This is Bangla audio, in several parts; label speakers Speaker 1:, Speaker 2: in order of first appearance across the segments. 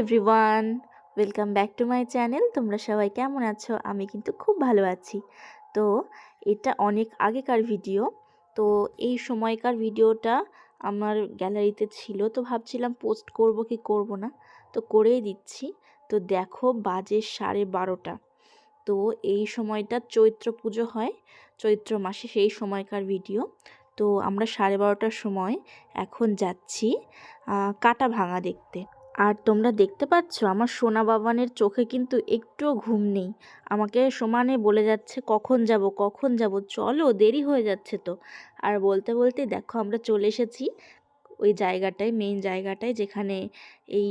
Speaker 1: Everyone welcome back to my channel তোমরা সবাই কেমন আছো? আমি কিন্তু খুব ভালো আছি। তো এটা অনেক আগেকার ভিডিও তো এই সময়কার ভিডিওটা আমার গ্যালারিতে ছিল। তো ভাবছিলাম পোস্ট করব কি করব না? তো করেই দিচ্ছি। তো দেখো বাজে সাড়ে বারোটা। তো এই সময়টা চৈত্র পুজো হয়। চৈত্র মাসে সেই সময়কার ভিডিও তো আমরা সাড়ে বারোটার সময় এখন যাচ্ছি কাটা ভাঙা দেখতে। আর তোমরা দেখতে পাচ্ছ, আমার সোনা বাবানের চোখে কিন্তু একটুও ঘুম নেই। আমাকে সমানে বলে যাচ্ছে, কখন যাব কখন যাব? চলো, দেরি হয়ে যাচ্ছে তো। আর বলতে বলতে, দেখো, আমরা চলে এসেছি ওই জায়গাটায় মেইন জায়গাটায়, যেখানে এই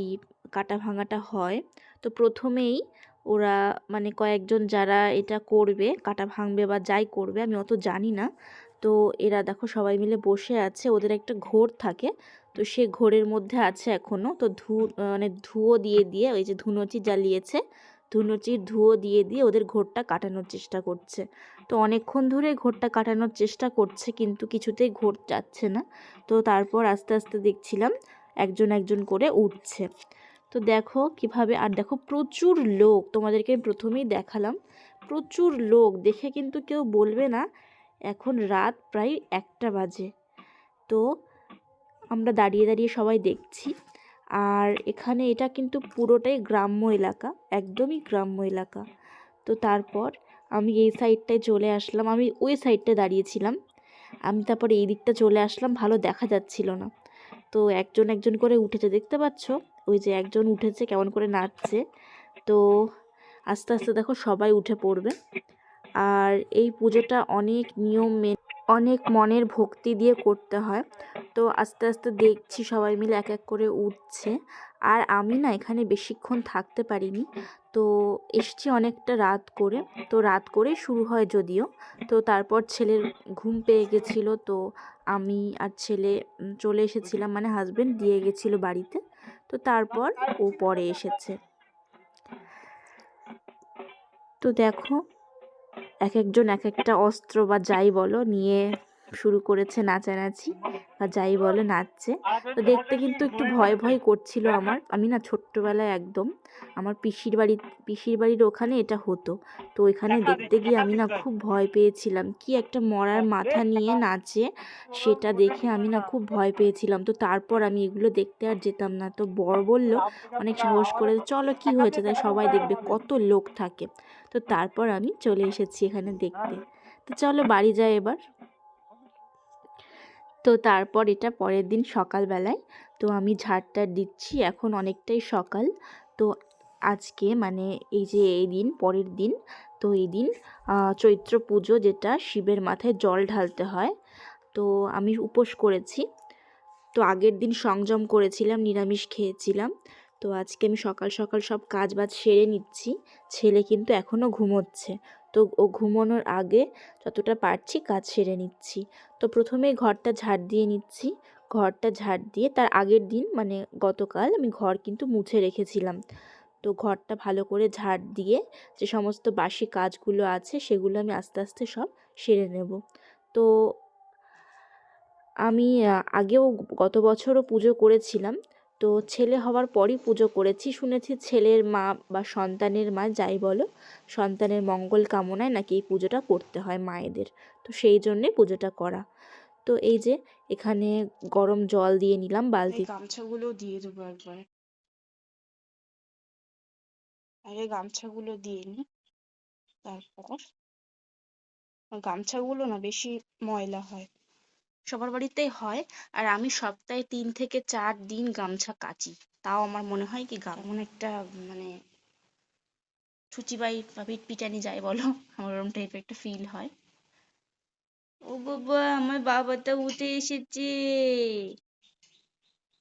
Speaker 1: কাটা ভাঙাটা হয়। তো প্রথমেই ওরা মানে কয়েকজন যারা এটা করবে, কাটা ভাঙবে বা যাই করবে, আমি অত জানি না। তো এরা, দেখো, সবাই মিলে বসে আছে, ওদের একটা ঘোর থাকে। তো সে ঘোরের মধ্যে আছে এখনও তো ধু মানে ধুয়ো দিয়ে দিয়ে ওই যে ধুনোচি জ্বালিয়েছে, ধুনোচির ধুয়ো দিয়ে দিয়ে ওদের ঘোরটা কাটানোর চেষ্টা করছে। তো অনেকক্ষণ ধরে ঘোরটা কাটানোর চেষ্টা করছে কিন্তু কিছুতেই ঘোর যাচ্ছে না। তো তারপর আস্তে আস্তে দেখছিলাম একজন একজন করে উঠছে। তো দেখো কীভাবে, আর দেখো প্রচুর লোক, তোমাদেরকে প্রথমেই দেখালাম, প্রচুর লোক, দেখে কিন্তু কেউ বলবে না, এখন রাত প্রায় একটা বাজে। তো আমরা দাঁড়িয়ে দাঁড়িয়ে সবাই দেখছি। আর এখানে এটা কিন্তু পুরোটাই গ্রাম্য এলাকা, একদমই গ্রাম্য এলাকা। তো তারপর আমি এই সাইডটায় চলে আসলাম। আমি ওই সাইডটায় দাঁড়িয়েছিলাম। আমি তারপরে এই দিকটা চলে আসলাম। ভালো দেখা যাচ্ছিল না। তো একজন একজন করে উঠেছে, দেখতে পাচ্ছ? ওই যে একজন উঠেছে, কেমন করে নাচছে। তো আস্তে আস্তে দেখো সবাই উঠে পড়বে। আর এই পুজোটা অনেক নিয়ম মেনে অনেক মনের ভক্তি দিয়ে করতে হয়। তো আস্তে আস্তে দেখছি সবাই মিলে এক এক করে উঠছে। আর আমি না এখানে বেশিক্ষণ থাকতে পারিনি। তো এসছি অনেকটা রাত করে। তো রাত করে শুরু হয় যদিও। তো তারপর ছেলের ঘুম পেয়ে গেছিল। তো আমি আর ছেলে চলে এসেছিলাম। মানে হাজব্যান্ড দিয়ে গেছিল বাড়িতে। তো তারপর ও পরে এসেছে। তো দেখো এক একজন এক একটা অস্ত্র বা যাই বলো নিয়ে শুরু করেছে নাচানাচি, বা যাই বলো নাচছে। তো দেখতে কিন্তু একটু ভয় ভয় করছিল আমার। আমি না ছোট্টবেলায় একদম আমার পিসির বাড়ি, পিসির বাড়ির ওখানে এটা হতো। তো ওইখানে দেখতে গিয়ে আমি না খুব ভয় পেয়েছিলাম। কি একটা মরার মাথা নিয়ে নাচে সেটা দেখে আমি না খুব ভয় পেয়েছিলাম। তো তারপর আমি এগুলো দেখতে আর যেতাম না। তো বর বলল, অনেক সাহস করে চলো কি হয়েছে? তাই সবাই দেখবে কত লোক থাকে। তো তারপর আমি চলে এসেছি এখানে দেখতে। তো চলো বাড়ি যাই এবার। তো তারপর এটা পরের দিন সকালবেলায়। তো আমি ঝাড়টা দিচ্ছি, এখন অনেকটাই সকাল। তো আজকে মানে এই যে এই দিন, পরের দিন, তো এই দিন চৈত্র পুজো যেটা, শিবের মাথায় জল ঢালতে হয়। তো আমি উপোস করেছি। তো আগের দিন সংযম করেছিলাম, নিরামিষ খেয়েছিলাম। তো আজকে আমি সকাল সকাল সব কাজ বাজ সেরে নিচ্ছি। ছেলে কিন্তু এখনও ঘুমোচ্ছে। তো ও ঘুমানোর আগে যতটা পারছি কাজ সেরে নিচ্ছি। তো প্রথমেই ঘরটা ঝাড় দিয়ে নিচ্ছি। ঘরটা ঝাড় দিয়ে তার আগের দিন মানে গতকাল আমি ঘর কিন্তু মুছে রেখেছিলাম। তো ঘরটা ভালো করে ঝাড় দিয়ে যে সমস্ত বাসি কাজগুলো আছে সেগুলো আমি আস্তে আস্তে সব সেরে নেব। তো আমি আগেও গত বছরও পুজো করেছিলাম। তো ছেলে হওয়ার পরই পুজো করেছি। শুনেছি ছেলের মা বা সন্তানের মা যাই বলো, সন্তানের মঙ্গল কামনায় নাকি এই পুজোটা করতে হয় মায়েদের। তো সেই জন্যে পুজোটা করা। তো এই যে এখানে গরম জল দিয়ে নিলাম বালতি।
Speaker 2: গামছাগুলো দিয়ে দেবো একবার। আগে গামছাগুলো দিয়ে নি, তারপর। গামছাগুলো না বেশি ময়লা হয়। সবার বাড়িতেই হয়। আর আমি সপ্তাহে তিন থেকে চার দিন গামছা কাচি। তাও আমার মনে হয় কি এমন একটা মানে ছুচিবাই বা পিটানি যায় বলো, আমার ওরম টাইপের একটা ফিল হয়। ও বাবা, আমার বাবাটা উঠে এসেছে।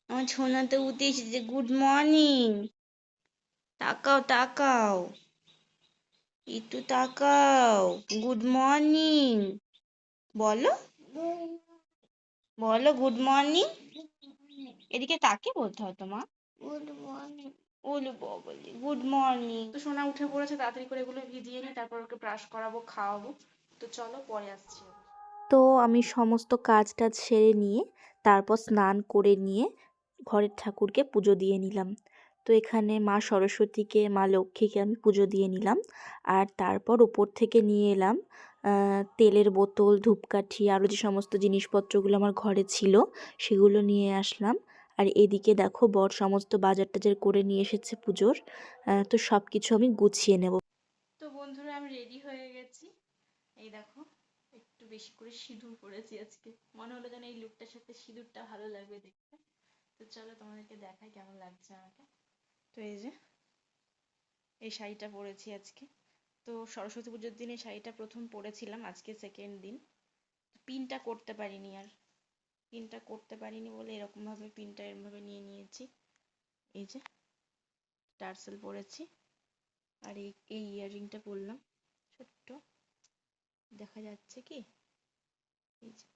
Speaker 2: আমার ছোনাটা উঠে এসেছে। গুড মর্নিং তাকাও তাকাও। একটু তাকাও। গুড মর্নিং বলো। বলো গুড মর্নিং এদিকে তাকে বলতে হয় তোমার? গুড মর্নিং ওলে বলি গুড মর্নিং তো সোনা উঠে পড়েছে তাড়াতাড়ি করে এগুলো ভিজিয়ে নিই তারপর ওকে ব্রাশ করাবো খাওয়াবো। তো চলো পরে আসছি
Speaker 1: তো আমি সমস্ত কাজ টাজ সেরে নিয়ে তারপর স্নান করে নিয়ে ঘরের ঠাকুরকে পুজো দিয়ে নিলাম। তো এখানে মা সরস্বতীকে মা লক্ষ্মীকে আমি পুজো দিয়ে নিলাম। আর তারপর উপর থেকে নিয়ে এলাম তেলের বোতল, ধূপকাঠি আরও যে সমস্ত জিনিসপত্রগুলো আমার ঘরে ছিল সেগুলো নিয়ে আসলাম। আর এদিকে দেখো বর সমস্ত বাজার টাজার করে নিয়ে এসেছে পুজোর। তো সব কিছু আমি গুছিয়ে নেব।
Speaker 2: তো বন্ধুরা, আমি রেডি হয়ে গেছি। এই দেখো, একটু বেশি করে সিঁদুর পরেছি আজকে। মনে হলো যেন এই লুকটার সাথে সিঁদুরটা ভালো লাগবে দেখতে। তো চলো তোমাদেরকে দেখাই কেমন লাগছে আমাকে। তো এই যে, এই শাড়িটা পরেছি আজকে। তো সরস্বতী পুজোর দিন এই শাড়িটা প্রথম পরেছিলাম, আজকে সেকেন্ড দিন। পিনটা করতে পারিনি আর। পিনটা করতে পারিনি বলে এরকম ভাবে পিনটা এরকম ভাবে নিয়ে নিয়েছি। এই যে, টার্সেল পরেছি। আর এই এই ইয়াররিংটা পরলাম। ছোট্ট। দেখা যাচ্ছে কি? এই যে।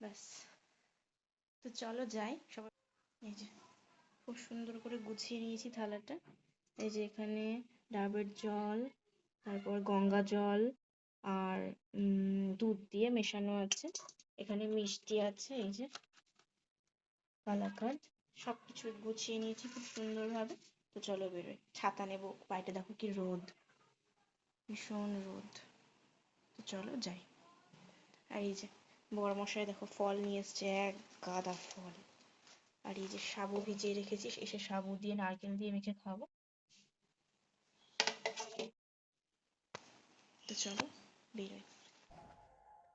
Speaker 2: ব্যাস। তো চলো যাই। সবাই এই যে, খুব সুন্দর করে গুছিয়ে নিয়েছি থালাটা। এই যে এখানে ডাবের জল, তারপর গঙ্গা জল আর দুধ দিয়ে মেশানো আছে। এখানে মিষ্টি আছে, এই যে কালাকাঁদ। সবকিছু গুছিয়ে নিয়েছি খুব সুন্দরভাবে। তো চলো বেরোই। ছাতা নেব। বাইরে দেখো কি রোদ। ভীষণ রোদ। তো চলো যাই। আর এই যে বড় মশাই দেখো ফল নিয়ে এসছে, এক গাদা ফল। আর এই যে সাবু ভিজিয়ে রেখেছি এসে সাবু দিয়ে নারকেল দিয়ে মেখে খাব। তো চলো, বেরোই।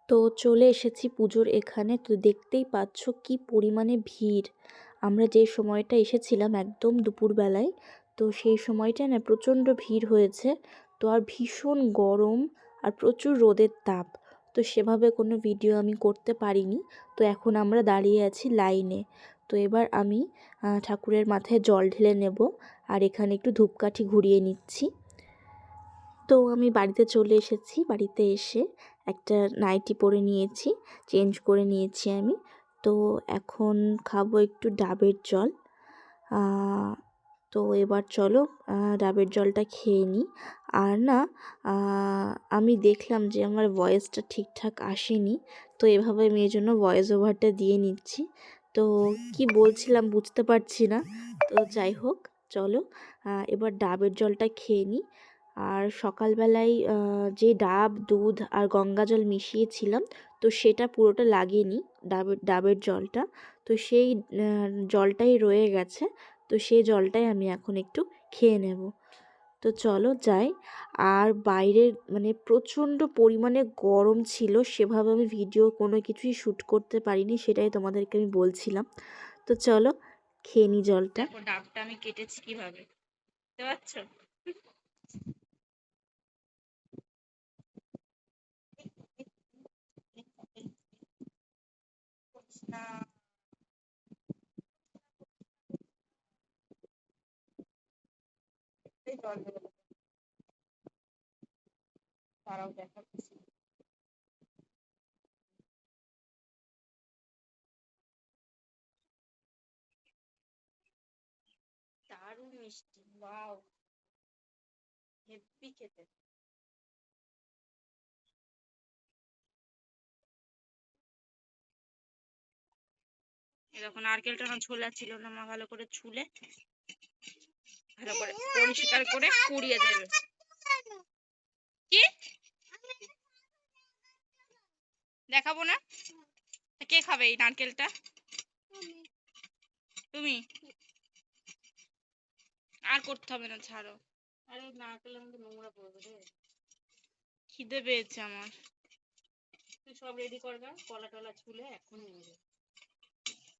Speaker 1: তো চলে এসেছি পুজোর এখানে। তো দেখতেই পাচ্ছ কি পরিমাণে ভিড়। আমরা যে সময়টা এসেছিলাম একদম দুপুরবেলায়, তো সেই সময়টা না প্রচণ্ড ভিড় হয়েছে। তো আর ভীষণ গরম আর প্রচুর রোদের তাপ। তো সেভাবে কোনো ভিডিও আমি করতে পারিনি। তো এখন আমরা দাঁড়িয়ে আছি লাইনে। তো এবার আমি ঠাকুরের মাথায় জল ঢেলে নেব। আর এখানে একটু ধূপকাঠি ঘুরিয়ে নিচ্ছি। তো আমি বাড়িতে চলে এসেছি। বাড়িতে এসে একটা নাইটি পরে নিয়েছি, চেঞ্জ করে নিয়েছি আমি। তো এখন খাব একটু ডাবের জল। তো এবার চলো ডাবের জলটা খেয়ে নিই আর না আমি দেখলাম যে আমার ভয়েসটা ঠিকঠাক আসেনি, তো এভাবে আমি এই জন্য ভয়েস ওভারটা দিয়ে নিচ্ছি। তো কি বলছিলাম বুঝতে পারছি না। তো যাই হোক, চলো এবার ডাবের জলটা খেয়ে নিই আর সকালবেলায় যে ডাব, দুধ আর গঙ্গা জল মিশিয়েছিলাম, তো সেটা পুরোটা লাগেনি ডাবের ডাবের জলটা। তো সেই জলটাই রয়ে গেছে, তো সেই জলটাই আমি এখন একটু খেয়ে নেব। তো চলো যাই। আর বাইরের মানে প্রচণ্ড পরিমাণে গরম ছিল, সেভাবে আমি ভিডিও কোনো কিছুই শ্যুট করতে পারিনি, সেটাই তোমাদেরকে আমি বলছিলাম। তো চলো, খেয়ে নিই জলটা।
Speaker 2: ডাবটা আমি কেটেছি কীভাবে? বুঝতে পারছ না এই জল দেবো তারাও দেখাচ্ছি দারুণ মিষ্টি ওয়াও। হেব্বি খেতে। দেখো নারকেলটা না ছোলা ছিল না মা ভালো করে ছুলে ভালো করে পরিষ্কার করে কুড়িয়ে দেবে। কি? দেখাবো না? কে খাবে এই নারকেলটা? তুমি? আর করতে হবে না ছাড়ো। আরে নারকেলের মধ্যে নোংরা পড়বে রে। খিদে পেয়েছে আমার। তুই সব রেডি করবা কলা টলা ছুলে এখন নিয়ে যাবে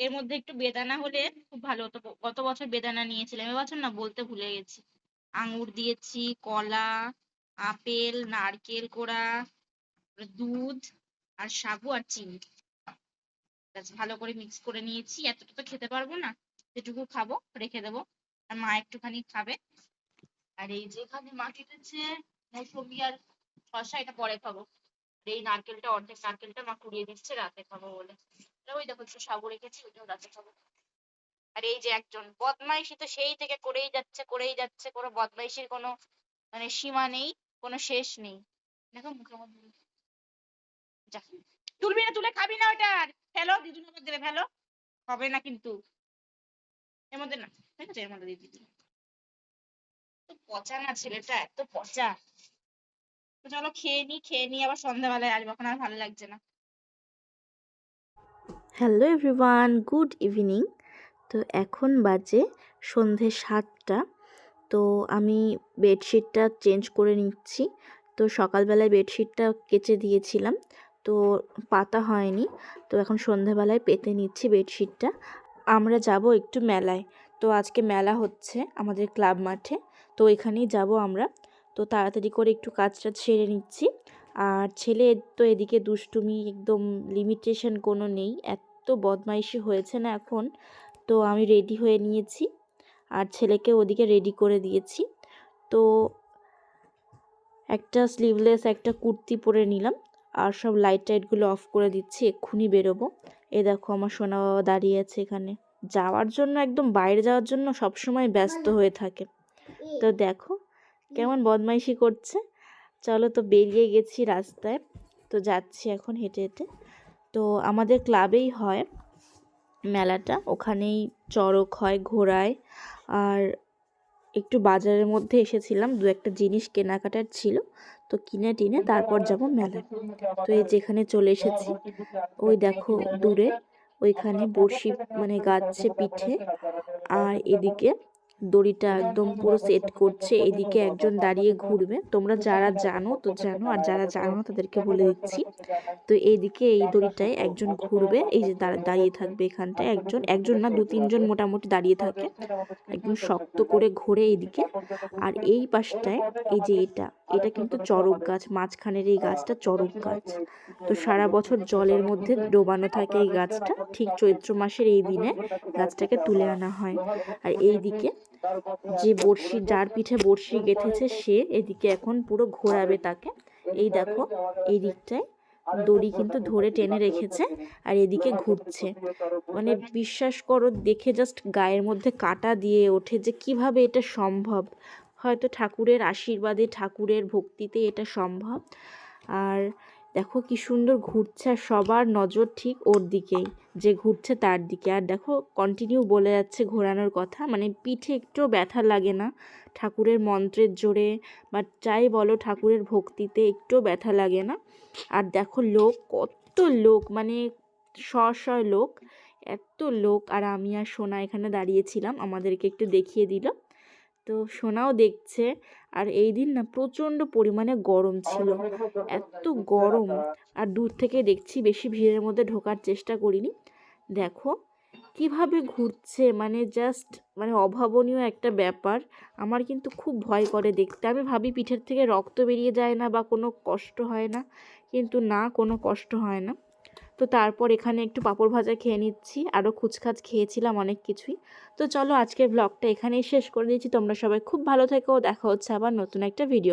Speaker 2: এর মধ্যে একটু বেদানা হলে খুব ভালো হতো। গত বছর বেদানা নিয়েছিলাম এবছর না বলতে ভুলে গেছি। আঙুর দিয়েছি, কলা, আপেল, নারকেল কোড়া, দুধ আর সাবু আর চিনি। ভালো করে মিক্স করে নিয়েছি। এতটা তো খেতে পারব না, যেটুকু খাব রেখে দেবো। আর মা একটুখানি খাবে। আর এই যে এখানে মা কেটেছে মৌসুমি আর শসা, এটা পরে খাব। এই নারকেলটা অর্ধেক, নারকেলটা মা কুড়িয়ে দিচ্ছে, রাতে খাব বলে। ওই দেখো একটু সাবু রেখেছি, ওইটাও রাতে খাব। আর এই যে একজন বদমাইশি তো সেই থেকে করেই যাচ্ছে করেই যাচ্ছে, কোনো বদমাইশির কোনো মানে সীমা নেই, কোনো শেষ নেই। দেখো মুখের মধ্যে যা। তুলবি না তুলে খাবি না ওটার ফেলো, দিদুন আবার দেবে, ফেলো। হবে না কিন্তু। এর মধ্যে না, ঠিক আছে, এর মধ্যে দিয়ে দিবি তো পচা না ছেলেটা, এত পচা। চলো খেয়ে নি খেয়ে নি, আবার সন্ধ্যাবেলায় আসব, এখন আর ভালো লাগছে না।
Speaker 1: Hello everyone, good evening. তো এখন বাজে সন্ধে সাতটা। তো আমি বেডশিটটা চেঞ্জ করে নিচ্ছি। তো সকালবেলায় বেডশিটটা কেচে দিয়েছিলাম। তো পাতা হয়নি। তো এখন সন্ধ্যাবেলায় পেতে নিচ্ছি বেডশিটটা। আমরা যাব একটু মেলায়। তো আজকে মেলা হচ্ছে আমাদের ক্লাব মাঠে। তো এখানেই যাব আমরা। তো তাড়াতাড়ি করে একটু কাজ টাজ সেরে নিচ্ছি। আর ছেলে তো এদিকে দুষ্টুমি একদম লিমিটেশন কোনো নেই। এত বদমাইশি হয়েছে না এখন। তো আমি রেডি হয়ে নিয়েছি আর ছেলেকে ওদিকে রেডি করে দিয়েছি। তো একটা স্লিভলেস একটা কুর্তি পরে নিলাম আর সব লাইট টাইটগুলো অফ করে দিচ্ছি, এক্ষুনি বেরোবো। এ দেখো আমার সোনা বাবা দাঁড়িয়ে আছে এখানে। যাওয়ার জন্য একদম বাইরে যাওয়ার জন্য সবসময় ব্যস্ত হয়ে থাকে। তো দেখো কেমন বদমাইশি করছে। চলো তো বেরিয়ে গেছি রাস্তায়। তো যাচ্ছি এখন হেঁটে হেঁটে। তো আমাদের ক্লাবেই হয় মেলাটা। ওখানেই চড়ক হয়, ঘোড়ায়। আর একটু বাজারের মধ্যে এসেছিলাম। দু একটা জিনিস কেনাকাটার ছিল। তো কিনে টিনে তারপর যাব মেলায়। তো এই যেখানে চলে এসেছি, ওই দেখো দূরে। ওইখানে বড়শি মানে গাচ্ছে পিঠে। আর এদিকে দড়িটা একদম পুরো সেট করছে, এদিকে একজন দাঁড়িয়ে ঘুরবে। তোমরা যারা জানো তো জানো, আর যারা জানো না তাদেরকে বলে দিচ্ছি। তো এইদিকে এই দড়িটায় একজন ঘুরবে, এই যে দাঁড়িয়ে থাকবে এখানটায় একজন। একজন না, দু, তিনজন মোটামুটি দাঁড়িয়ে থাকে। একদম শক্ত করে ঘোরে এইদিকে আর এই পাশটায়, এই যে এটা এটা কিন্তু চরক গাছ, মাঝখানের এই গাছটা চরক গাছ। তো সারা বছর জলের মধ্যে ডোবানো থাকে এই গাছটা। ঠিক চৈত্র মাসের এই দিনে গাছটাকে তুলে আনা হয়। আর এই দিকে যে বড়শি, যার পিঠে বড়শি গেঁথেছে সে এদিকে এখন পুরো ঘোরাবে তাকে। এই দেখো, এই দিকটায় দড়ি কিন্তু ধরে টেনে রেখেছে আর এদিকে ঘুরছে। মানে বিশ্বাস করো, দেখে জাস্ট গায়ের মধ্যে কাটা দিয়ে ওঠে যে কীভাবে এটা সম্ভব। হয়তো ঠাকুরের আশীর্বাদে, ঠাকুরের ভক্তিতে এটা সম্ভব। আর দেখো কি সুন্দর ঘুরছে সবার নজর ঠিক ওর দিকেই, যে ঘুরছে তার দিকে। আর দেখো কন্টিনিউ বলে যাচ্ছে ঘোরানোর কথা মানে পিঠে একটু ব্যথা লাগে না। ঠাকুরের মন্ত্রের জোরে, বা যাই বলো ঠাকুরের ভক্তিতে একটুও ব্যথা লাগে না। আর দেখো লোক, কত লোক মানে শ লোক, এত লোক। আর আমি আর সোনা এখানে দাঁড়িয়েছিলাম আমাদেরকে একটু দেখিয়ে দিল। তো সোনাও দেখছে। আর এই দিন না প্রচণ্ড পরিমাণে গরম ছিল। এত গরম। আর দূর থেকে দেখছি বেশি ভিড়ের মধ্যে ঢোকার চেষ্টা করিনি। দেখো কীভাবে ঘুরছে মানে জাস্ট মানে অভাবনীয় একটা ব্যাপার। আমার কিন্তু খুব ভয় করে দেখতে। আমি ভাবি পিঠের থেকে রক্ত বেরিয়ে যায় না বা কোনো কষ্ট হয় না। কিন্তু না, কোনো কষ্ট হয় না। তো তারপর এখানে একটু পাঁপড় ভাজা খেয়ে নিচ্ছি। আরও খুচখাচ খেয়েছিলাম অনেক কিছুই। তো চলো আজকের ব্লগটা এখানেই শেষ করে দিয়েছি তোমরা সবাই খুব ভালো থেকো। দেখা হচ্ছে আবার নতুন একটা ভিডিও